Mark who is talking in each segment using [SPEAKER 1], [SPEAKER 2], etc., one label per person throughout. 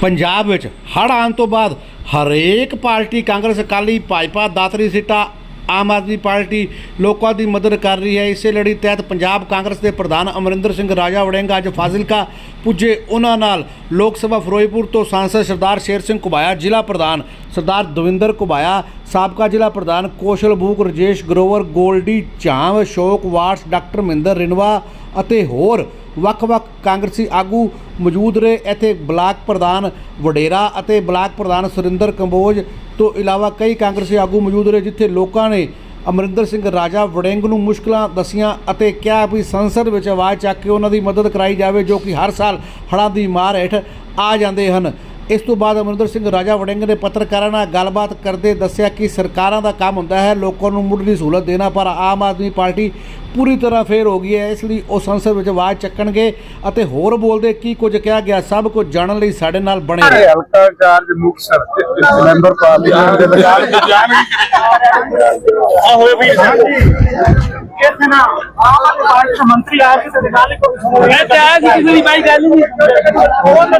[SPEAKER 1] ਪੰਜਾਬ ਵਿੱਚ ਹੜ੍ਹ ਆਉਣ ਤੋਂ ਬਾਅਦ ਹਰੇਕ ਪਾਰਟੀ ਕਾਂਗਰਸ, ਅਕਾਲੀ, ਭਾਜਪਾ, ਦਾਤਰੀ ਸਿੱਟਾ ਆਮ ਆਦਮੀ ਪਾਰਟੀ ਲੋਕਾਂ ਦੀ ਮਦਦ ਕਰ ਰਹੀ ਹੈ। ਇਸੇ ਲੜੀ ਤਹਿਤ ਪੰਜਾਬ ਕਾਂਗਰਸ ਦੇ ਪ੍ਰਧਾਨ ਅਮਰਿੰਦਰ ਸਿੰਘ ਰਾਜਾ ਵੜਿੰਗ ਅੱਜ ਫਾਜ਼ਿਲਕਾ ਪੁੱਜੇ। ਉਹਨਾਂ ਨਾਲ ਲੋਕ ਸਭਾ ਫਿਰੋਜ਼ਪੁਰ ਤੋਂ ਸਾਂਸਦ ਸਰਦਾਰ ਸ਼ੇਰ ਸਿੰਘ ਕੁਬਾਇਆ ਜ਼ਿਲ੍ਹਾ ਪ੍ਰਧਾਨ ਸਰਦਾਰ ਦਵਿੰਦਰ ਕੁਬਾਇਆ ਸਾਬਕਾ ਜ਼ਿਲ੍ਹਾ ਪ੍ਰਧਾਨ ਕੋਸ਼ਲ ਬੂਕ, ਰਜੇਸ਼ ਗਰੋਵਰ, ਗੋਲਡੀ ਝਾਮ ਅਸ਼ੋਕ ਵਾਟਸ ਡਾਕਟਰ ਮਹਿੰਦਰ ਰਿਨਵਾ ਅਤੇ ਹੋਰ ਵੱਖ-ਵੱਖ ਕਾਂਗਰਸੀ ਆਗੂ ਮੌਜੂਦ ਰਹੇ। ਇੱਥੇ ਬਲਾਕ ਪ੍ਰਧਾਨ ਵਡੇਰਾ ਅਤੇ ਬਲਾਕ ਪ੍ਰਧਾਨ ਸੁਰਿੰਦਰ ਕੰਬੋਜ ਤੋਂ ਇਲਾਵਾ ਕਈ ਕਾਂਗਰਸੀ ਆਗੂ ਮੌਜੂਦ ਰਹੇ, ਜਿੱਥੇ ਲੋਕਾਂ ਨੇ ਅਮਰਿੰਦਰ ਸਿੰਘ ਰਾਜਾ ਵੜਿੰਗ ਨੂੰ ਮੁਸ਼ਕਲਾਂ ਦਸੀਆਂ ਅਤੇ ਕਿਹਾ ਵੀ ਸੰਸਦ ਵਿੱਚ ਆਵਾਜ਼ ਚੱਕ ਕੇ ਉਹਨਾਂ ਦੀ ਮਦਦ ਕਰਾਈ ਜਾਵੇ, ਜੋ ਕਿ ਹਰ ਸਾਲ ਹੜ੍ਹਾਂ ਦੀ ਮਾਰ ਹੇਠ ਆ ਜਾਂਦੇ ਹਨ। ਇਸ ਤੋਂ ਬਾਅਦ ਅਮਰਿੰਦਰ ਸਿੰਘ ਰਾਜਾ ਵੜਿੰਗ ਨੇ ਪੱਤਰਕਾਰਾਂ ਨਾਲ ਗੱਲਬਾਤ ਕਰਦੇ ਦੱਸਿਆ ਕਿ ਸਰਕਾਰਾਂ ਦਾ ਕੰਮ ਹੁੰਦਾ ਹੈ, ਲੋਕਾਂ ਨੂੰ ਮੁੱਢਲੀ ਸਹੂਲਤ ਦੇਣਾ, ਪਰ ਆਮ ਆਦਮੀ ਪਾਰਟੀ ਪੂਰੀ ਤਰ੍ਹਾਂ ਫੇਰ ਹੋ ਗਈ ਹੈ ਇਸ ਲਈ ਉਹ ਸੰਸਦ ਵਿੱਚ ਆਵਾਜ਼ ਚੱਕਣਗੇ ਅਤੇ ਹੋਰ ਬੋਲਦੇ ਕੀ ਕੁਝ ਕਿਹਾ ਗਿਆ ਸਭ ਕੁਝ ਜਾਣਨ ਲਈ ਸਾਡੇ ਨਾਲ ਬਣੇ ਰਹੋ।
[SPEAKER 2] ਹਲਕਾ ਚਾਰਜ ਮੁਕਸਰ ਮੈਂਬਰ ਪਾਰਲੀਮੈਂਟ ਦੇ ਵਿੱਚ
[SPEAKER 3] ਆ ਹੋਏ ਵੀ ਕਿਥੇ ਨਾ ਆਹ ਪਾਰਟੀ ਦਾ ਮੰਤਰੀ ਆ ਕੇ ਤੇ ਗੱਲ ਕੋਈ ਮੈਂ ਤੇ ਆਇਆ ਸੀ ਕਿਸੇ ਦੀ ਬਾਈ ਗੱਲ ਨਹੀਂ ਉਹ ਨੇ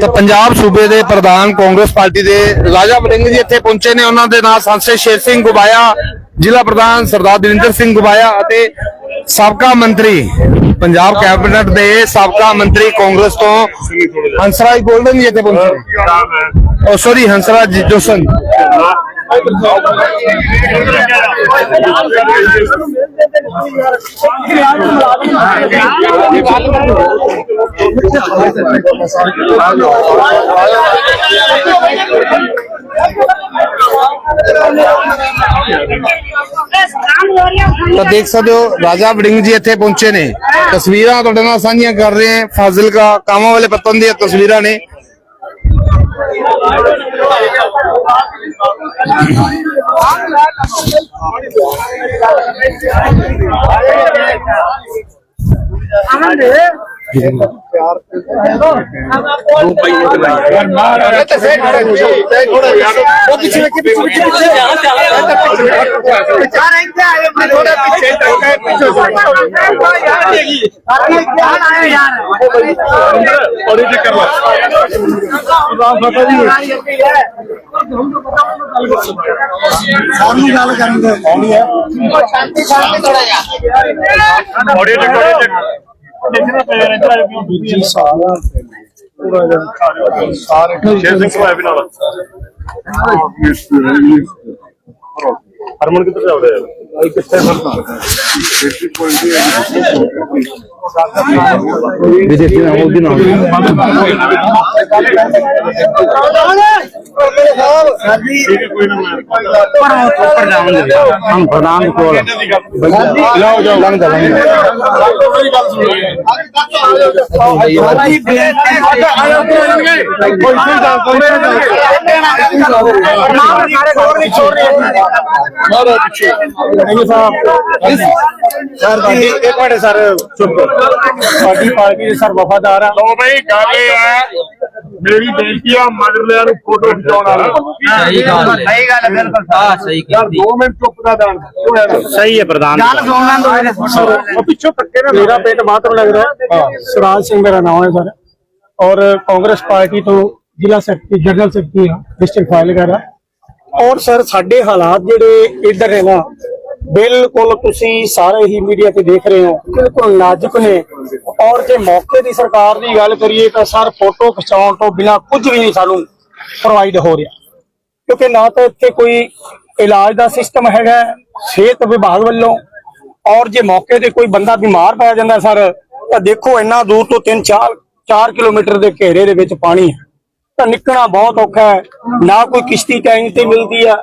[SPEAKER 2] ਤਾਂ ਪੰਜਾਬ ਸੂਬੇ ਦੇ ਪ੍ਰਧਾਨ ਕਾਂਗਰਸ ਪਾਰਟੀ ਦੇ ਰਾਜਾ ਵੜਿੰਗ ਜੀ ਇੱਥੇ ਪਹੁੰਚੇ ਨੇ। ਉਹਨਾਂ ਦੇ ਨਾਲ ਸੰਸਦ ਸ਼ੇਰ ਸਿੰਘ ਗੁਬਾਇਆ ਜ਼ਿਲ੍ਹਾ ਪ੍ਰਧਾਨ ਸਰਦਾਰ ਦਵਿੰਦਰ ਸਿੰਘ ਗੁਬਾਇਆ ਅਤੇ ਸਾਬਕਾ ਮੰਤਰੀ ਪੰਜਾਬ ਕੈਬਨਿਟ ਦੇ ਸਾਬਕਾ ਮੰਤਰੀ ਕਾਂਗਰਸ ਤੋਂ ਹੰਸਰਾਜ ਗੋਲਡਨ ਜੀ ਇੱਥੇ ਪਹੁੰਚੇ ਨੇ। ਉਹ ਸੌਰੀ ਹੰਸਰਾਜ ਜੋਸਨ। ਤਾਂ ਦੇਖ ਸਕਦੇ ਹੋ, ਰਾਜਾ ਵੜਿੰਗ ਜੀ ਇੱਥੇ ਪਹੁੰਚੇ ਨੇ। ਤਸਵੀਰਾਂ ਤੁਹਾਡੇ ਨਾਲ ਸਾਂਝੀਆਂ ਕਰ ਰਹੇ ਹਾਂ। ਫਾਜ਼ਿਲਕਾ ਕਾਮਾਂ ਵਾਲੇ ਪਤਨ ਦੀਆਂ ਤਸਵੀਰਾਂ ਨੇ। ਉਹ ਪਿੱਛੇ ਰੱਖੀ ਪਿੱਛੇ ਪਿੱਛੇ ਸਾਨੂੰ ਗੱਲ ਕਰਨ ਦੇ। ਆਉਣੀ ਹੈ।
[SPEAKER 3] ਆਡੀਓ ਚੱਕ ਆਡੀਓ ਚੱਕ ਦੇਖਣਾ ਪਿਆ ਰਹਿੰਦਾ ਹੈ ਕਿ
[SPEAKER 2] ਦੂਜੀ ਸਾਰਾ ਪੂਰਾ ਜਨ ਸਾਰੇ
[SPEAKER 3] ਸ਼ੇਰ ਸਿੰਘ ਸਾਹਿਬ ਨਾਲ ਹਰਮਨ ਕਿੱਧਰ ਜਾ ਰਿਹਾ ਹੈ
[SPEAKER 2] ਕਿੱਥੇ ਫਰਦਾ ਵਿਦੇਸ਼ੀ ਨਾਮ ਉਹਦੀ ਨਾਮ
[SPEAKER 3] ਠੀਕ ਹੈ ਕੋਈ ਨਾ ਮੈਂ
[SPEAKER 2] ਉੱਪਰ ਜਾਵਾਂਗੇ ਹਮ ਪ੍ਰਧਾਨ ਕੋਲ। ਜਾਓ ਜਾਓ। ਲੰਘ ਜਾ ਲੰਘ ਸਰ ਜੀ ਇੱਕ ਮਿੰਟ ਸਰ ਚੁੱਪ ਸਾਡੀ ਪਾਰਟੀ ਦੇ ਸਰ ਵਫਾਦਾਰ ਆ।
[SPEAKER 3] ਲੋ ਬਈ ਗੱਲ ਇਹ ਹੈ ਮੇਰੀ ਬੇਨਤੀ ਆ ਮਗਰਲਿਆਂ ਨੂੰ ਫੋਟੋ ਖਿਚਾਉਣ ਵਾਲਾ।
[SPEAKER 4] ਸਹੀ ਗੱਲ ਸਹੀ ਗੱਲ ਬਿਲਕੁਲ ਹਾਂ ਸਹੀ ਕੀਤੀ।
[SPEAKER 3] 2 ਮਿੰਟ ਚੁੱਪ ਦਾ ਦਾਨ
[SPEAKER 4] ਸਹੀ ਹੈ ਪ੍ਰਧਾਨ
[SPEAKER 3] ਗੱਲ ਸੁਣ ਲੈਣ ਦੋ ਉਹ ਪਿੱਛੋਂ ਧੱਕੇ ਨਾ
[SPEAKER 2] ਮੇਰਾ ਪੇਟ ਮਾਤਰ ਲੱਗ ਰਿਹਾ। ਹੈ। ਸਰਾਜ ਸਿੰਘ ਮੇਰਾ ਨਾਮ ਹੈ ਸਰ। ਔਰ ਕਾਂਗਰਸ ਪਾਰਟੀ ਤੋਂ ਜ਼ਿਲ੍ਹਾ ਸੈਕਟਰੀ ਜਨਰਲ ਸੈਕਟਰੀ ਹਾਂ ਡਿਸਟ੍ਰਿਕਟ ਫਾਈਲ ਕਰਾ ਔਰ ਸਰ ਸਾਡੇ ਹਾਲਾਤ ਜਿਹੜੇ ਇੱਧਰ ਨੇ ਨਾ ਬਿਲਕੁਲ ਤੁਸੀਂ ਸਾਰੇ ਹੀ ਮੀਡੀਆ ਤੇ ਦੇਖ ਰਹੇ ਹੋ, ਬਿਲਕੁਲ ਨਾਜ਼ੁਕ ਨੇ। ਔਰ ਜੇ ਮੌਕੇ ਦੀ ਸਰਕਾਰ ਦੀ ਗੱਲ ਕਰੀਏ ਤਾਂ ਸਰ ਫੋਟੋ ਖਿਚਾਉਣ ਤੋਂ ਬਿਨਾ ਕੁਝ ਵੀ ਨਹੀਂ ਸਾਨੂੰ ਪ੍ਰੋਵਾਈਡ ਹੋ ਰਿਹਾ। ਕਿਉਂਕਿ ਨਾ ਤਾਂ ਇੱਥੇ ਕੋਈ ਇਲਾਜ ਦਾ ਸਿਸਟਮ ਹੈਗਾ, ਸਿਹਤ ਵਿਭਾਗ ਵੱਲੋਂ। ਔਰ ਜੇ ਮੌਕੇ ਤੇ ਕੋਈ ਬੰਦਾ ਬਿਮਾਰ ਪੈ ਜਾਂਦਾ ਸਰ, ਤਾਂ ਦੇਖੋ ਇੰਨਾ ਦੂਰ ਤੋਂ 3 4 4 ਕਿਲੋਮੀਟਰ ਦੇ ਘੇਰੇ ਦੇ ਵਿੱਚ ਪਾਣੀ ਹੈ। ਤਾਂ ਨਿਕਲਣਾ ਬਹੁਤ ਔਖਾ ਹੈ। ਨਾ ਕੋਈ ਕਿਸ਼ਤੀ ਟਾਈਮ ਤੇ ਮਿਲਦੀ ਆ,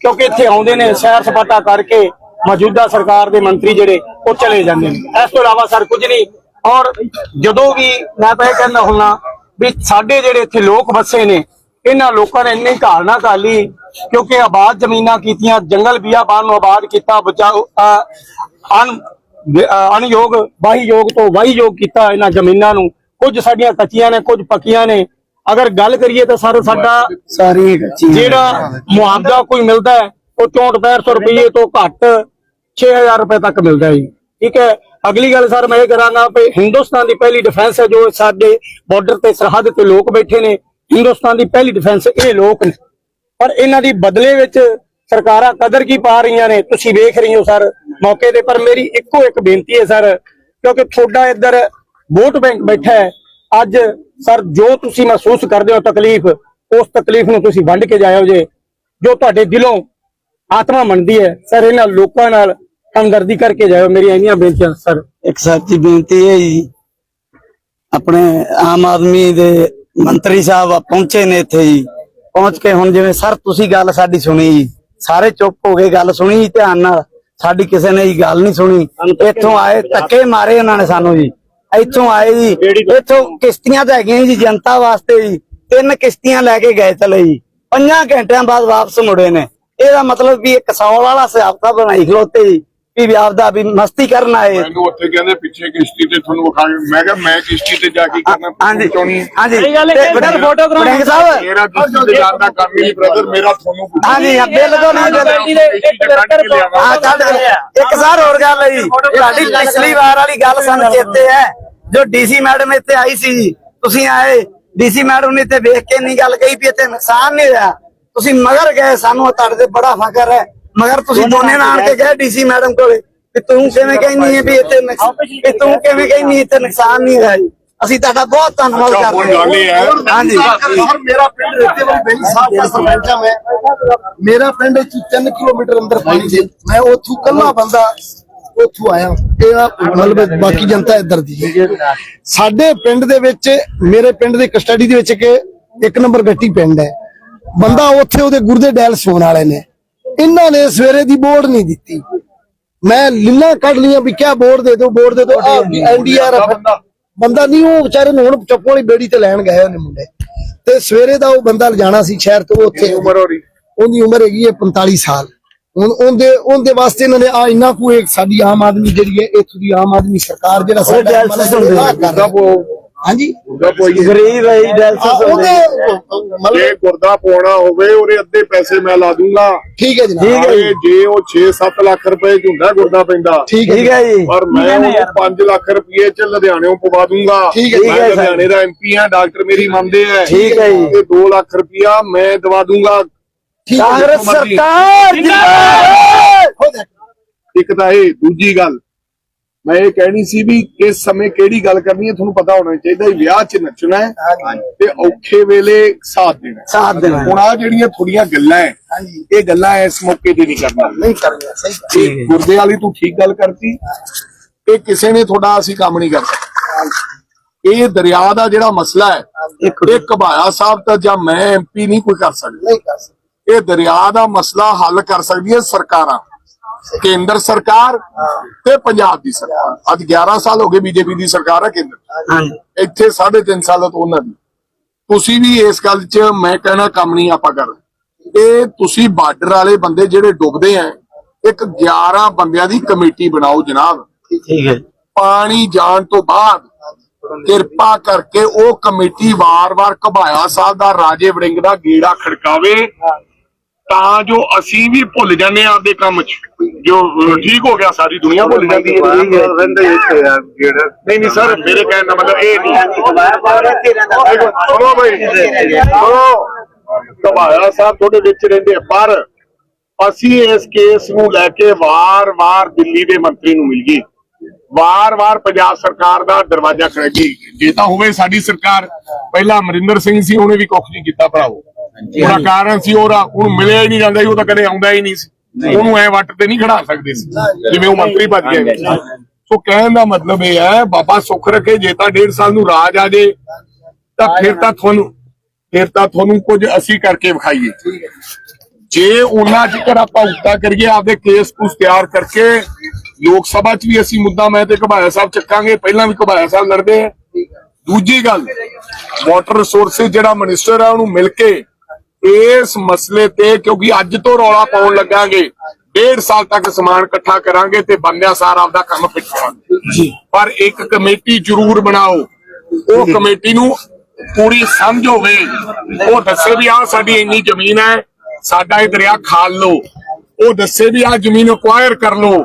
[SPEAKER 2] ਕਿਉਂਕਿ ਇੱਥੇ ਆਉਂਦੇ ਨੇ ਸੈਰ ਸਪਾਟਾ ਕਰਕੇ ਮੌਜੂਦਾ ਸਰਕਾਰ ਦੇ ਮੰਤਰੀ ਜਿਹੜੇ ਉਹ ਚਲੇ ਜਾਂਦੇ ਨੇ। ਇਸ ਤੋਂ ਇਲਾਵਾ ਸਰ ਕੁਝ ਨਹੀਂ। ਔਰ ਜਦੋਂ ਵੀ ਮੈਂ ਤਾਂ ਇਹ ਕਹਿੰਦਾ ਹੁੰਨਾ ਵੀ ਸਾਡੇ ਜਿਹੜੇ ਇੱਥੇ ਲੋਕ ਵਸੇ ਨੇ ਇਹਨਾਂ ਲੋਕਾਂ ਨੇ ਇੰਨੀ ਘਾਲ ਨਾ ਘਾਲੀ ਕਿਉਂਕਿ ਆਬਾਦ ਜ਼ਮੀਨਾਂ ਕੀਤੀਆਂ ਜੰਗਲ ਬਿਆਬਾਨ ਨੂੰ ਆਬਾਦ ਕੀਤਾ ਬਚਾਓ ਅਨ ਅਨਯੋਗ ਵਾਹੀਯੋਗ ਤੋਂ ਵਾਹੀਯੋਗ ਕੀਤਾ ਇਹਨਾਂ ਜ਼ਮੀਨਾਂ ਨੂੰ। ਕੁਝ ਸਾਡੀਆਂ ਕੱਚੀਆਂ ਨੇ ਕੁਝ ਪੱਕੀਆਂ ਨੇ। ਅਗਰ ਗੱਲ ਕਰੀਏ ਤਾਂ ਸਰ ਸਾਡਾ
[SPEAKER 5] ਕੱਚੀਆਂ
[SPEAKER 2] ਜਿਹੜਾ ਮੁਆਵਜ਼ਾ ਕੋਈ ਮਿਲਦਾ ਹੈ ਉਹ 64 65 ਰੁਪਏ ਤੋਂ ਘੱਟ 6000 ਰੁਪਏ ਤੱਕ ਮਿਲਦਾ ਹੈ ਜੀ। ਠੀਕ ਹੈ? ਅਗਲੀ ਗੱਲ ਸਰ ਮੈਂ ਇਹ ਕਰਾਂਗਾ ਕਿ ਹਿੰਦੁਸਤਾਨ ਦੀ ਪਹਿਲੀ ਡਿਫੈਂਸ ਹੈ ਜੋ ਸਾਡੇ ਬਾਰਡਰ ਤੇ ਸਰਹੱਦ ਤੇ ਲੋਕ ਬੈਠੇ ਨੇ। ਹਿੰਦੁਸਤਾਨ ਦੀ ਪਹਿਲੀ ਡਿਫੈਂਸ ਇਹ ਲੋਕ ਨੇ। ਪਰ ਇਹਨਾਂ ਦੀ ਬਦਲੇ ਵਿੱਚ ਸਰਕਾਰਾਂ ਕਦਰ ਕੀ ਪਾ ਰਹੀਆਂ ਨੇ? ਤੁਸੀਂ ਵੇਖ ਰਹੀ ਹੋ ਸਰ ਮੌਕੇ ਤੇ। ਪਰ ਮੇਰੀ ਇੱਕੋ ਇੱਕ ਬੇਨਤੀ ਹੈ ਸਰ, ਕਿਉਂਕਿ ਤੁਹਾਡਾ ਇੱਧਰ ਵੋਟ ਬੈਂਕ ਬੈਠਾ ਹੈ। ਅੱਜ ਸਰ ਜੋ ਤੁਸੀਂ ਮਹਿਸੂਸ ਕਰਦੇ ਹੋ ਤਕਲੀਫ, ਉਸ ਤਕਲੀਫ ਨੂੰ ਤੁਸੀਂ ਵੰਡ ਕੇ ਜਾਇਓ ਜੇ। ਜੋ ਤੁਹਾਡੇ ਦਿਲੋਂ ਆਤਮਾ ਮੰਨਦੀ ਹੈ, ਸਰ ਇਹਨਾਂ ਲੋਕਾਂ ਨਾਲ ਹਮਦਰਦੀ ਕਰਕੇ ਜਾਇਓ ਮੇਰੀਆਂ ਇੰਨੀਆਂ ਬੇਨਤੀਆਂ ਸਰ।
[SPEAKER 5] ਇੱਕ ਸੱਚੀ ਬੇਨਤੀ ਹੈ ਜੀ ਆਪਣੇ ਆਮ ਆਦਮੀ ਦੇ ਮੰਤਰੀ ਸਾਹਿਬ ਪਹੁੰਚੇ ਨੇ ਇੱਥੇ ਜੀ। ਪਹੁੰਚ ਕੇ ਹੁਣ ਜਿਵੇਂ ਸਰ ਤੁਸੀਂ ਗੱਲ ਸਾਡੀ ਸੁਣੀ ਜੀ। ਸਾਰੇ ਚੁੱਪ ਹੋ ਗਏ ਗੱਲ ਸੁਣੀ ਜੀ ਧਿਆਨ ਨਾਲ। ਸਾਡੀ ਕਿਸੇ ਨੇ ਜੀ ਗੱਲ ਨਹੀਂ ਸੁਣੀ। ਇੱਥੋਂ ਆਏ ਧੱਕੇ ਮਾਰੇ ਉਹਨਾਂ ਨੇ ਸਾਨੂੰ ਜੀ। ਇੱਥੋਂ ਆਏ ਜੀ। ਇੱਥੋਂ ਕਿਸ਼ਤੀਆਂ ਤਾਂ ਹੈਗੀਆਂ ਜੀ ਜਨਤਾ ਵਾਸਤੇ ਜੀ। ਤਿੰਨ ਕਿਸ਼ਤੀਆਂ ਲੈ ਕੇ ਗਏ ਚਲੇ ਜੀ। ਪੰਜਾਂ ਘੰਟਿਆਂ ਬਾਅਦ ਵਾਪਸ ਮੁੜੇ ਨੇ। ਇਹਦਾ ਮਤਲਬ ਵੀ ਇੱਕ ਸੌਲ ਵਾਲਾ ਸਿਆਪਤਾ ਬਣਾਈ ਖਲੋਤੇ ਜੀ। ਵੀ ਵੀ ਆਪਦਾ ਵੀ ਮਸਤੀ ਕਰਨ ਆਏ।
[SPEAKER 6] ਮੈਨੂੰ ਉੱਥੇ ਕਹਿੰਦੇ ਪਿੱਛੇ ਕਿਸ਼ਤੀ ਤੇ ਤੁਹਾਨੂੰ ਵਿਖਾ ਮੈਂ ਕਿਹਾ ਮੈਂ ਕਿਸ਼ਤੀ ਤੇ ਜਾ ਕੇ ਕਰਨਾ
[SPEAKER 5] ਹਾਂਜੀ
[SPEAKER 6] ਚਾਹੁੰਦੀ
[SPEAKER 5] ਹਾਂਜੀ। ਤੇ ਵਡਿੰਗ-
[SPEAKER 3] ਫੋਟੋ ਕਰਾਉਣੀ।
[SPEAKER 5] ਵਡਿੰਗ ਸਾਹਿਬ।
[SPEAKER 6] ਮੇਰਾ ਤੇ ਜਾਣ ਦਾ ਕੰਮ ਹੀ ਨਹੀਂ ਬ੍ਰਦਰ ਮੇਰਾ ਤੁਹਾਨੂੰ।
[SPEAKER 5] ਹਾਂਜੀ ਬਿਲਕੁਲ ਨਹੀਂ
[SPEAKER 3] ਦੇ
[SPEAKER 5] ਹਾਂ ਦੇ। ਇੱਕ ਸਾਰ ਹੋਰ ਗੱਲ ਹੈ ਜੀ ਤੁਹਾਡੀ ਪਿਛਲੀ ਵਾਰ ਵਾਲੀ ਗੱਲ ਸਾਨੂੰ ਚੇਤੇ ਹੈ ਜੋ ਡੀਸੀ ਮੈਡਮ ਇੱਥੇ ਆਈ ਸੀ ਜੀ ਤੁਸੀਂ ਆਏ ਡੀਸੀ ਮੈਡਮ ਨੇ ਇੱਥੇ ਵੇਖ ਕੇ ਨਹੀਂ ਗੱਲ ਕਹੀ ਵੀ ਇੱਥੇ ਨੁਕਸਾਨ ਨਹੀਂ ਹੋਇਆ ਤੁਸੀਂ ਮਗਰ ਗਏ ਸਾਨੂੰ ਤੁਹਾਡੇ ਤੇ ਬੜਾ ਫਖਰ ਹੈ। ਮਗਰ ਤੁਸੀਂ ਦੋਨੇ ਨਾਲ ਕੇ ਗਏ ਡੀਸੀ ਮੈਡਮ ਕੋਲੇ ਕਿ ਤੂੰ ਕਿਵੇਂ ਕਹਿੰਦੀ ਹੈ ਵੀ ਇੱਥੇ ਨੁਕਸ- ਵੀ ਤੂੰ ਕਿਵੇਂ ਕਹਿੰਦੀ ਇੱਥੇ ਨੁਕਸਾਨ ਨਹੀਂ ਹੋਇਆ ਜੀ। ਅਸੀਂ ਤੁਹਾਡਾ ਬਹੁਤ ਧੰਨਵਾਦ ਕਰਦੇ
[SPEAKER 6] ਹੈ।
[SPEAKER 5] ਹਾਂਜੀ।
[SPEAKER 7] ਸਰ ਮੇਰਾ ਪਿੰਡ ਰੇਤੇ ਵਾਲੀ ਬੇਲੀ ਸਾਹਿਬ ਦਾ ਸਰਪੰਚ ਹਾਂ ਮੈਂ ਮੇਰਾ ਪਿੰਡ ਇੱਥੇ 3 ਕਿਲੋਮੀਟਰ ਅੰਦਰ ਪਾਣੀ ਦੇ ਮੈਂ ਉੱਥੋਂ ਕੱਲਾ ਬੰਦਾ ਉੱਥੋਂ ਆਇਆ। ਇਹ ਮਤਲਬ ਬਾਕੀ ਜਨਤਾ ਇੱਧਰ ਦੀ ਹੈ। ਸਾਡੇ ਪਿੰਡ ਦੇ ਵਿੱਚ ਮੇਰੇ ਪਿੰਡ ਦੇ ਕਸਟਡੀ ਦੇ ਵਿੱਚ ਇੱਕ ਇੱਕ ਨੰਬਰ ਗੱਟੀ ਪਿੰਡ ਹੈ। ਬੰਦਾ ਉੱਥੇ ਉਹਦੇ ਗੁਰਦੇ ਡੈਲ ਸੋਣ ਵਾਲੇ ਨੇ। ਇਹਨਾਂ ਨੇ ਸਵੇਰੇ ਦੀ ਬੋਰਡ ਨਹੀਂ ਦਿੱਤੀ। ਮੈਂ ਲਿੱਲਾ ਕੱਢ ਲੀਆਂ ਵੀ ਕਿਆ ਬੋਰਡ ਦੇ ਦਿਓ ਬੋਰਡ ਦੇ ਦਿਓ। ਆ ਐਨਡੀਆਰਐਫ ਬੰਦਾ ਨਹੀਂ ਉਹ ਵਿਚਾਰੇ ਨੂੰ ਹੁਣ ਚੱਪੋ ਵਾਲੀ ਬੇੜੀ ਤੇ ਲੈਣ ਗਏ ਉਹਨੇ ਮੁੰਡੇ। ਤੇ ਸਵੇਰੇ ਦਾ ਉਹ ਬੰਦਾ ਲਿਜਾਣਾ ਸੀ ਸ਼ਹਿਰ ਤੋਂ ਉੱਥੇ।
[SPEAKER 6] ਉਮਰ ਹੋ ਰਹੀ।
[SPEAKER 7] ਉਹਦੀ ਉਮਰ ਹੈਗੀ ਹੈ 45 ਸਾਲ। ਹੁਣ ਉਹਦੇ ਉਹਦੇ ਵਾਸਤੇ ਇਹਨਾਂ ਨੇ ਆ ਇੰਨਾ ਕੁ ਇੱਕ ਸਾਡੀ ਆਮ ਆਦਮੀ ਜਿਹੜੀ ਹੈ ਇੱਥੋਂ ਦੀ ਆਮ ਆਦਮੀ ਸਰਕਾਰ ਜਿਹੜਾ ਸਾਡਾ ਹਾਂਜੀ।
[SPEAKER 5] ਗਰੀਬ ਹੈ
[SPEAKER 7] ਉਹਦੇ
[SPEAKER 6] ਜੇ
[SPEAKER 7] ਮਤਲਬ
[SPEAKER 6] ਗੁਰਦਾ ਪਾਉਣਾ ਹੋਵੇ ਉਹਦੇ ਅੱਧੇ ਪੈਸੇ ਮੈਂ ਲਾ ਦੂੰਗਾ।
[SPEAKER 7] ਠੀਕ ਹੈ ਜਨਾਬ
[SPEAKER 5] ਠੀਕ ਹੈ ਜੀ।
[SPEAKER 6] ਉਹ 6-7 ਲੱਖ ਰੁਪਏ ਚ ਹੁੰਦਾ ਗੁਰਦਾ ਪੈਂਦਾ
[SPEAKER 7] ਠੀਕ ਹੈ
[SPEAKER 5] ਠੀਕ ਹੈ ਜੀ।
[SPEAKER 6] ਪਰ ਮੈਂ ਉਹਨੂੰ 5 ਲੱਖ ਰੁਪਏ ਚ ਲੁਧਿਆਣਿਓਂ ਪਵਾ ਦੂੰਗਾ।
[SPEAKER 7] ਠੀਕ ਹੈ,
[SPEAKER 6] ਮੈਂ
[SPEAKER 5] ਠੀਕ ਹੈ ਸਰ।
[SPEAKER 6] ਲੁਧਿਆਣੇ ਦਾ ਐਮਪੀ ਆ ਡਾਕਟਰ ਮੇਰੀ ਮੰਨਦੇ ਆ।
[SPEAKER 5] ਠੀਕ ਹੈ ਜੀ।
[SPEAKER 6] ਤੇ 2 ਲੱਖ ਰੁਪਇਆ ਮੈਂ ਦਵਾ ਦੂੰਗਾ।
[SPEAKER 7] ਠੀਕ ਹੈ
[SPEAKER 5] ਕਾਂਗਰਸ ਸਰਕਾਰ ਜਿੰਦਾਬਾਦ!
[SPEAKER 6] ਇੱਕ ਤਾਂ ਇਹ ਦੂਜੀ ਗੱਲ ਮੈਂ ਇਹ ਕਹਿਣੀ ਸੀ ਵੀ ਇਸ ਸਮੇਂ ਕਿਹੜੀ ਗੱਲ ਕਰਨੀ ਹੈ ਤੁਹਾਨੂੰ ਪਤਾ ਹੋਣਾ ਚਾਹੀਦਾ ਵੀ ਵਿਆਹ 'ਚ ਨੱਚਣਾ ਹੈ ਤੇ ਔਖੇ ਵੇਲੇ ਸਾਥ ਦੇਣਾ ਹੈ।
[SPEAKER 5] ਸਾਥ ਦੇਣਾ
[SPEAKER 6] ਹੁਣ ਆ ਜਿਹੜੀਆਂ ਥੋੜੀਆਂ ਗੱਲਾਂ ਹੈ ਇਹ ਗੱਲਾਂ ਇਸ ਮੌਕੇ ਤੇ ਨਹੀਂ ਕਰਨੀਆਂ।
[SPEAKER 7] ਨਹੀਂ ਕਰਨਾ ਸਹੀ
[SPEAKER 6] ਗੁਰਦੇ ਵਾਲੀ ਤੂੰ ਠੀਕ ਗੱਲ ਕਰਤੀ ਇਹ ਕਿਸੇ ਨੇ ਤੁਹਾਡਾ ਅਸੀਂ ਕੰਮ ਨਹੀਂ ਕਰ ਸਕਦੇ ਇਹ ਦਰਿਆ ਦਾ ਜਿਹੜਾ ਮਸਲਾ ਹੈ ਇਹ ਕਬਾਇਆ ਸਾਹਿਬ ਤਾਂ ਜਾਂ ਮੈਂ ਐਮਪੀ ਨਹੀਂ ਕੋਈ ਕਰ ਸਕਦਾ।
[SPEAKER 7] ਨਹੀਂ ਕਰ ਸਕਦਾ।
[SPEAKER 6] ਇਹ ਦਰਿਆ ਦਾ ਮਸਲਾ ਹੱਲ ਕਰ ਸਕਦੀ ਹੈ ਸਰਕਾਰਾਂ। ਕੇਂਦਰ ਸਰਕਾਰ ਤੇ ਪੰਜਾਬ ਦੀ ਸਰਕਾਰ। ਅੱਜ 11 ਸਾਲ ਹੋ ਗਏ ਬੀਜੇਪੀ ਦੀ ਸਰਕਾਰ ਹੈ ਕੇਂਦਰ
[SPEAKER 5] ਹਾਂਜੀ।
[SPEAKER 6] ਇੱਥੇ 3.5 ਸਾਲ ਤੋਂ ਉਹਨਾਂ ਦੀ। ਤੁਸੀਂ ਵੀ ਇਸ ਗੱਲ 'ਚ ਮੈਂ ਕਹਿਣਾ ਕੰਮ ਨਹੀਂ ਆਪਾਂ ਕਰ ਇਹ ਤੁਸੀਂ ਬਾਰਡਰ ਵਾਲੇ ਬੰਦੇ ਜਿਹੜੇ ਡੁੱਬਦੇ ਆ ਇੱਕ 11 ਬੰਦਿਆਂ ਦੀ ਕਮੇਟੀ ਬਣਾਓ ਜਨਾਬ।
[SPEAKER 5] ਠੀਕ ਹੈ
[SPEAKER 6] ਪਾਣੀ ਜਾਣ ਤੋਂ ਬਾਅਦ ਕਿਰਪਾ ਕਰਕੇ ਉਹ ਕਮੇਟੀ ਵਾਰ-ਵਾਰ ਘਬਾਇਆ ਸਾਹਿਬ ਦਾ ਰਾਜੇ ਵੜਿੰਗ ਦਾ ਗੇੜਾ ਖੜਕਾਵੇ। ਤਾਂ ਜੋ ਅਸੀਂ ਵੀ ਭੁੱਲ ਜਾਂਦੇ ਆ ਆਪਦੇ ਕੰਮ 'ਚ। ਜੋ ਠੀਕ ਹੋ ਗਿਆ ਸਾਰੀ ਦੁਨੀਆ ਭੁੱਲ ਜਾਂਦੀ ਹੈ। ਨਹੀਂ ਨਹੀਂ ਸਰ ਮੇਰੇ ਕਹਿਣ ਦਾ ਮਤਲਬ ਇਹ ਨਹੀਂ। ਸੁਣੋ ਬਈ ਸੁਣੋ ਘਬਾਇਆ ਸਾਹਿਬ ਤੁਹਾਡੇ ਵਿੱਚ ਰਹਿੰਦੇ ਆ, ਪਰ ਅਸੀਂ ਇਸ ਕੇਸ ਨੂੰ ਲੈ ਕੇ ਵਾਰ-ਵਾਰ ਦਿੱਲੀ ਦੇ ਮੰਤਰੀ ਨੂੰ ਮਿਲ ਗਏ। ਵਾਰ-ਵਾਰ ਪੰਜਾਬ ਸਰਕਾਰ ਦਾ ਦਰਵਾਜ਼ਾ ਖੜਕੀ ਜੇ ਤਾਂ ਹੋਵੇ ਸਾਡੀ ਸਰਕਾਰ ਪਹਿਲਾਂ ਅਮਰਿੰਦਰ ਸਿੰਘ ਸੀ ਉਹਨੇ ਵੀ ਕੁਛ ਨਹੀਂ ਕੀਤਾ ਭਰਾਵੋ। ਉਹਦਾ ਕਾਰਨ ਸੀ ਉਹਦਾ ਉਹਨੂੰ ਮਿਲਿਆ ਹੀ ਨਹੀਂ ਜਾਂਦਾ ਸੀ ਉਹ ਤਾਂ ਕਦੇ ਆਉਂਦਾ ਹੀ ਨਹੀਂ ਸੀ। ਉਹਨੂੰ ਐ ਵੱਟ ਤੇ ਨਹੀਂ ਖੜਾ ਸਕਦੇ ਸੀ। ਜਿਵੇਂ ਉਹ ਮੰਤਰੀ ਭੱਜ ਗਿਆ ਸੋ ਕਹਿਣ ਦਾ ਮਤਲਬ ਇਹ ਹੈ ਬਾਬਾ ਸੁੱਖ ਰੱਖੇ ਜੇ ਤਾਂ ਡੇਢ ਸਾਲ ਨੂੰ ਰਾਜ ਆ ਜੇ ਤਾਂ ਫਿਰ ਤਾਂ ਤੁਹਾਨੂੰ ਫਿਰ ਤਾਂ ਤੁਹਾਨੂੰ ਕੁਝ ਅਸੀਂ ਕਰਕੇ ਵਿਖਾਈਏ। ਜੇ ਉਹਨਾਂ ਜ਼ਿਕਰ ਆਪਾਂ ਉਲਟਾ ਕਰੀਏ ਆਪਦੇ ਕੇਸ ਕੁਸ ਤਿਆਰ ਕਰਕੇ ਲੋਕ ਸਭਾ 'ਚ ਵੀ ਅਸੀਂ ਮੁੱਦਾ ਮੈਂ ਤੇ ਘਬਾਇਆ ਸਾਹਿਬ ਚੱਕਾਂਗੇ ਪਹਿਲਾਂ ਵੀ ਘਬਾਇਆ ਸਾਹਿਬ ਲੜਦੇ ਆ। ਦੂਜੀ ਗੱਲ ਵਾਟਰ ਰਿਸੋਰਸਿਸ ਜਿਹੜਾ ਮਿਨਿਸਟਰ ਆ ਉਹਨੂੰ ਮਿਲ ਕੇ ਇਸ ਮਸਲੇ ਤੇ ਕਿਉਂਕਿ ਅੱਜ ਤੋਂ ਰੌਲਾ ਪਾਉਣ ਲੱਗਾਂਗੇ। ਡੇਢ ਸਾਲ ਤੱਕ ਸਮਾਨ ਇਕੱਠਾ ਕਰਾਂਗੇ ਤੇ ਬੰਦਿਆ ਸਾਰ ਆਪਦਾ ਕੰਮ ਪਿੱਛਾਂਗੇ ਪਰ ਇੱਕ ਕਮੇਟੀ ਜ਼ਰੂਰ ਬਣਾਓ। ਉਹ ਕਮੇਟੀ ਨੂੰ ਪੂਰੀ ਸਮਝ ਹੋਵੇ। ਉਹ ਦੱਸੇ ਵੀ ਆ ਸਾਡੀ ਇੰਨੀ ਜ਼ਮੀਨ ਹੈ ਸਾਡਾ ਇਹ ਦਰਿਆ ਖਾਲ ਲੋ ਉਹ ਦੱਸੇ ਵੀ ਆ ਜ਼ਮੀਨ ਅਕਵਾਇਰ ਕਰ ਲਓ।